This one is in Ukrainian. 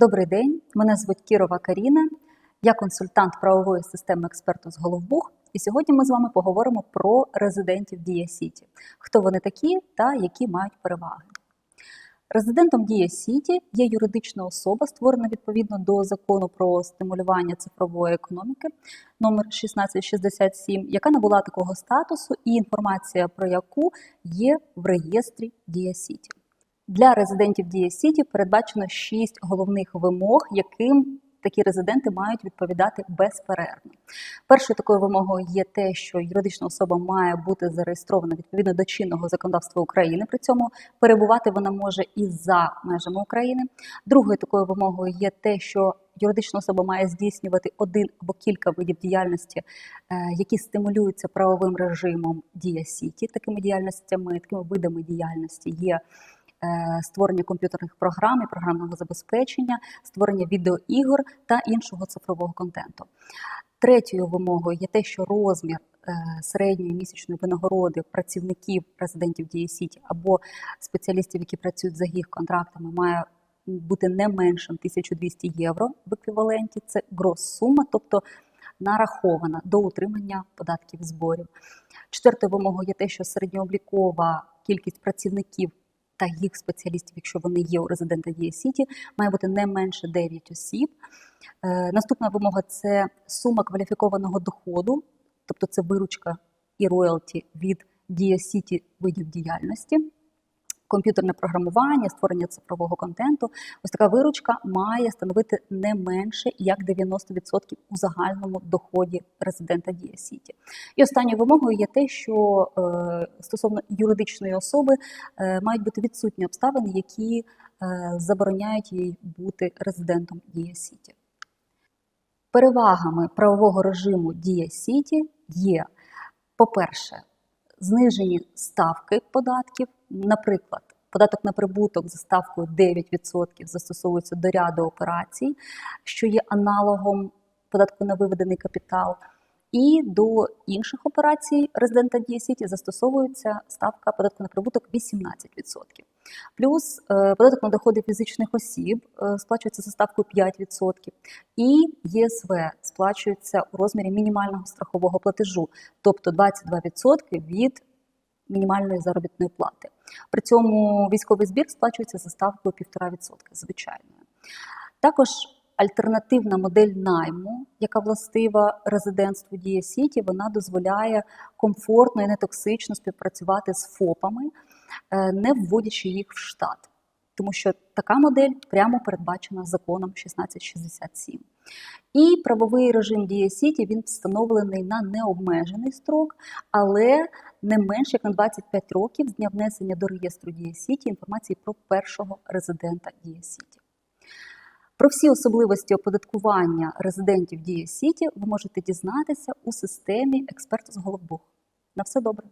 Добрий день, мене звуть Кірова Каріна. Я консультант правової системи експерту з Головбух. І сьогодні ми з вами поговоримо про резидентів Дія Сіті, хто вони такі та які мають переваги. Резидентом Дія Сіті є юридична особа, створена відповідно до закону про стимулювання цифрової економіки номер 1667, яка набула такого статусу, і інформація про яку є в реєстрі Дія Сіті. Для резидентів Дія Сіті передбачено шість головних вимог, яким такі резиденти мають відповідати безперервно. Першою такою вимогою є те, що юридична особа має бути зареєстрована відповідно до чинного законодавства України. При цьому перебувати вона може і за межами України. Другою такою вимогою є те, що юридична особа має здійснювати один або кілька видів діяльності, е, які стимулюються правовим режимом Дія Сіті. Такими діяльностями, такими видами діяльності є створення комп'ютерних програм і програмного забезпечення, створення відеоігор та іншого цифрового контенту. Третьою вимогою є те, що розмір е, середньої місячної винагороди працівників резидентів Дії Сіті або спеціалістів, які працюють за їх контрактами, має бути не меншим 1200 євро в еквіваленті. Це грос-сума, тобто нарахована до утримання податків зборів. Четвертою вимогою є те, що середньооблікова кількість працівників та їх спеціалістів, якщо вони є у резидента Дія Сіті, має бути не менше 9 осіб. Е, Наступна вимога це сума кваліфікованого доходу, тобто це виручка і роялті від Дія Сіті видів діяльності. Комп'ютерне програмування, створення цифрового контенту. Ось така виручка має становити не менше як 90% у загальному доході резидента Дія Сіті. І останньою вимогою є те, що е, стосовно юридичної особи е, мають бути відсутні обставини, які е, забороняють їй бути резидентом Дія Сіті. Перевагами правового режиму Дія Сіті є, по-перше, знижені ставки податків. Наприклад, податок на прибуток за ставкою 9% застосовується до ряду операцій, що є аналогом податку на виведений капітал. І до інших операцій резидента Дія Сіті застосовується ставка податку на прибуток 18%. Плюс е, податок на доходи фізичних осіб е, сплачується за ставкою 5%, і ЄСВ сплачується у розмірі мінімального страхового платежу, тобто 22% від мінімальної заробітної плати. При цьому військовий збір сплачується за ставкою 1,5%, звичайною. Також альтернативна модель найму, яка властива резидентству Дія Сіті, вона дозволяє комфортно і нетоксично співпрацювати з ФОПами, е, не вводячи їх в штат. Тому що така модель прямо передбачена законом 1667. І правовий режим Дія Сіті він встановлений на необмежений строк, але не менше як на 25 років з дня внесення до реєстру Дія Сіті інформації про першого резидента Дія Сіті. Про всі особливості оподаткування резидентів Дія Сіті ви можете дізнатися у системі Експерт з Головбух. На все добре.